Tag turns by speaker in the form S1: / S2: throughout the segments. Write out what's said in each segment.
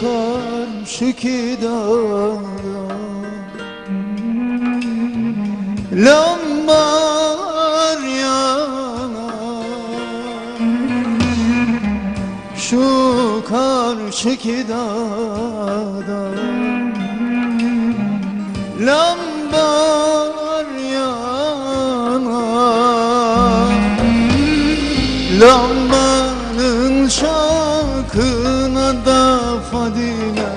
S1: karşıki dağda Lambar yanar. Şu karşıki dağda Lambar yanar. Lambanın şarkına da Fadime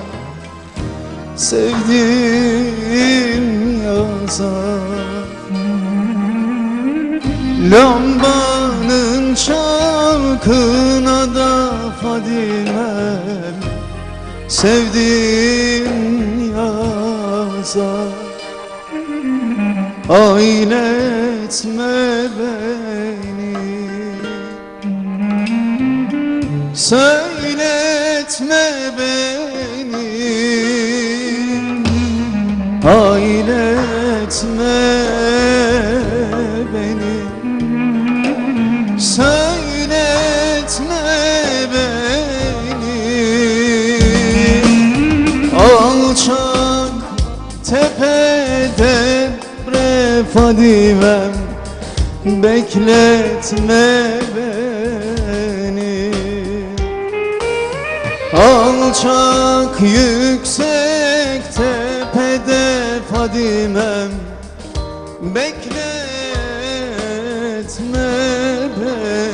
S1: Sevdim yazar. Lambanın şarkına da Fadime Sevdim yazar. Ailetme beni Söyletme beni. Ailetme beni. Söyletme beni. Alçak tepede bre Fadimem Bekletme beni Alçak yüksek tepede Fadimem. Bekletme beni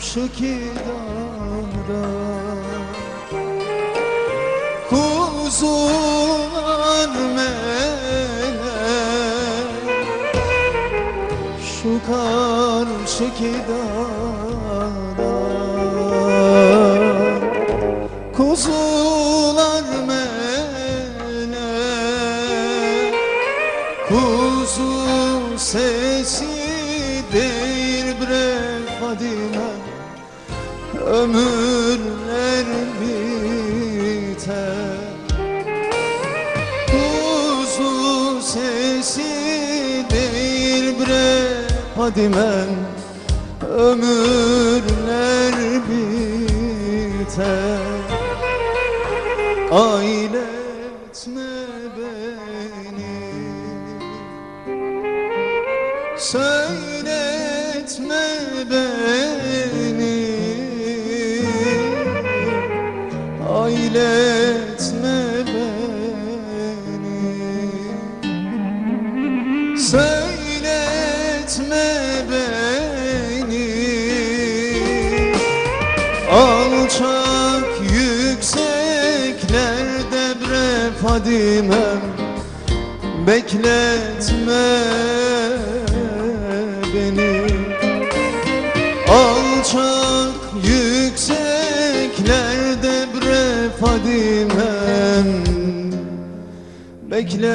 S1: karşıki dağda Kuzular melek Şu karşıki dağda Kuzular melek Kuzu sesi değil bre Fadime Ömürler biter Kuzu sesi değil bre Fadime Ömürler biter Ailetme beni. Söyletme beni Ailetme beni. Söyletme beni. Alçak yükseklerde bre Fadimem Bekletme Bekletme